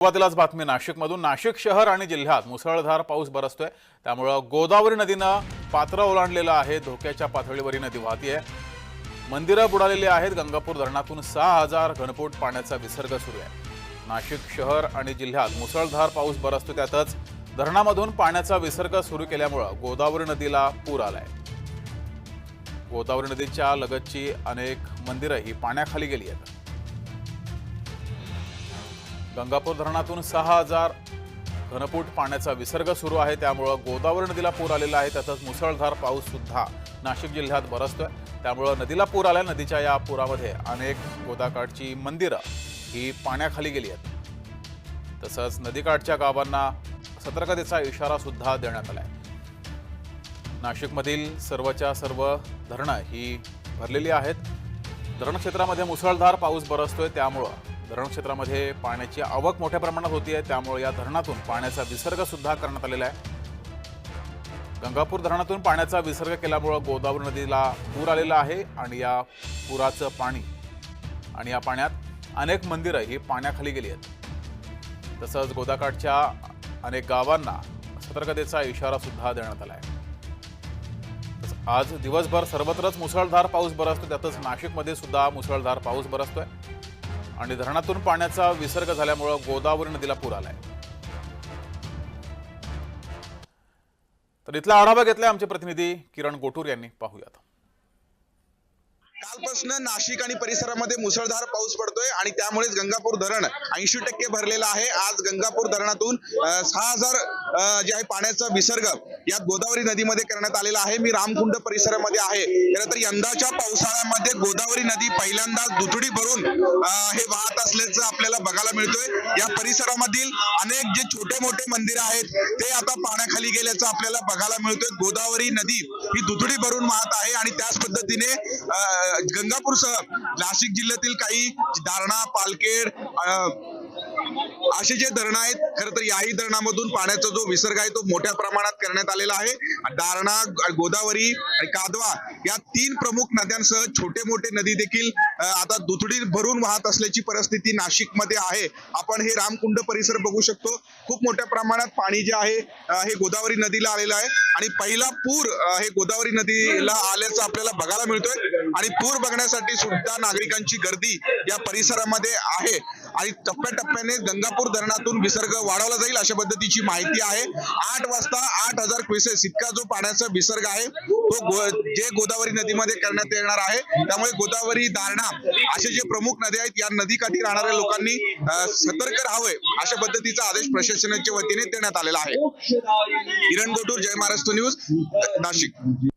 सुरुवातीलाच बातमी नाशिकमधून. नाशिक शहर आणि जिल्ह्यात मुसळधार पाऊस बरसतोय. त्यामुळं गोदावरी नदीनं पात्र ओलांडलेलं आहे. धोक्याच्या पातळीवर ही नदी वाहतीये मंदिरं बुडालेली आहेत. गंगापूर धरणातून सहा हजार घनफूट पाण्याचा विसर्ग सुरू आहे. नाशिक शहर आणि जिल्ह्यात मुसळधार पाऊस बरसतो त्यातच धरणामधून पाण्याचा विसर्ग सुरू केल्यामुळं गोदावरी नदीला पूर आलाय. गोदावरी नदीच्या लगतची अनेक मंदिरं ही पाण्याखाली गेली आहेत. गंगापूर धरणातून सहा हजार घनफूट पाण्याचा विसर्ग सुरू आहे. त्यामुळं गोदावरी नदीला पूर आलेला आहे. तसंच मुसळधार पाऊस सुद्धा नाशिक जिल्ह्यात बरसतोय. त्यामुळं नदीला पूर आल्या. नदीच्या या पुरामध्ये अनेक गोदाकाठची मंदिरं ही पाण्याखाली गेली आहेत. तसंच नदीकाठच्या गावांना सतर्कतेचा इशारा सुद्धा देण्यात आहे नाशिकमधील सर्वच्या सर्व धरणं ही भरलेली आहेत. धरण क्षेत्रामध्ये मुसळधार पाऊस बरसतोय. त्यामुळं धरण क्षेत्रामध्ये पाण्याची आवक मोठ्या प्रमाणात होती आहे त्यामुळे या धरणातून पाण्याचा विसर्ग सुद्धा करण्यात आलेला आहे. गंगापूर धरणातून पाण्याचा विसर्ग केल्यामुळं गोदावरी नदीला पूर आलेला आहे आणि या पुराचं पाणी आणि या पाण्यात अनेक मंदिरं ही पाण्याखाली गेली आहेत. तसंच गोदाकाठच्या अनेक गावांना सतर्कतेचा इशारा सुद्धा देण्यात आला आहे आज दिवसभर सर्वत्रच मुसळधार पाऊस बरसतो त्यातच नाशिकमध्ये सुद्धा मुसळधार पाऊस बरसतोय. आणि धरणातून पाण्याचा विसर्ग झाल्यामुळं गोदावरी नदीला पूर आलाय. तर इथला आढावा घेतलाय आमचे प्रतिनिधी किरण गोटूर यांनी. पाहूयात. कालपासून नाशिक आणि परिसरामध्ये मुसळधार पाऊस पडतोय आणि त्यामुळेच गंगापूर धरण ऐंशी टक्के भरलेलं आहे. आज गंगापूर धरणातून सहा हजार जे आहे पाण्याचा विसर्ग या गोदावरी नदीमध्ये करण्यात आलेला आहे. मी रामकुंड परिसरामध्ये आहे. खरं तर यंदाच्या पावसाळ्यामध्ये गोदावरी नदी पहिल्यांदा दुथडी भरून हे वाहत असल्याचं आपल्याला बघायला मिळतोय. या परिसरामधील अनेक जे छोटे मोठे मंदिर आहेत ते आता पाण्याखाली गेल्याचं आपल्याला बघायला मिळतोय. गोदावरी नदी ही दुथडी भरून वाहत आहे आणि त्याच पद्धतीने गंगापूरसह नाशिक जिल्ह्यातील काही दारणा पालखेड अं, असे जे धरणं आहेत खरं तर याही धरणामधून पाण्याचा जो विसर्ग आहे तो मोठ्या प्रमाणात करण्यात आलेला आहे. दारणा गोदावरी आणि कादवा या तीन प्रमुख नद्यांसह छोटे मोठे नदी देखील आता दुथडी भरून वाहत असल्याची परिस्थिती नाशिकमध्ये आहे. आपण हे रामकुंड परिसर बघू शकतो. खूप मोठ्या प्रमाणात पाणी जे आहे हे गोदावरी नदीला आलेलं आहे. आणि पहिला पूर हे गोदावरी नदीला आल्याचं आपल्याला बघायला मिळतोय. आणि पूर बघण्यासाठी सुद्धा नागरिकांची गर्दी या परिसरामध्ये आहे. आणि टप्प्याटप्प्याने गंगापूर धरणातून विसर्ग वाढवला जाईल अशा पद्धतीची माहिती आहे. आठ वाजता आठ हजार क्विसेस इतका जो पाण्याचा विसर्ग आहे तो गो- जे गोदावरी नदीमध्ये करण्यात येणार आहे त्यामुळे गोदावरी दारणा असे जे प्रमुख नद्या आहेत या नदीकाठी राहणाऱ्या लोकांनी सतर्क राहावे अशा पद्धतीचा आदेश प्रशासनाच्या वतीने देण्यात आलेला आहे. किरण गोटूर जय महाराष्ट्र न्यूज नाशिक.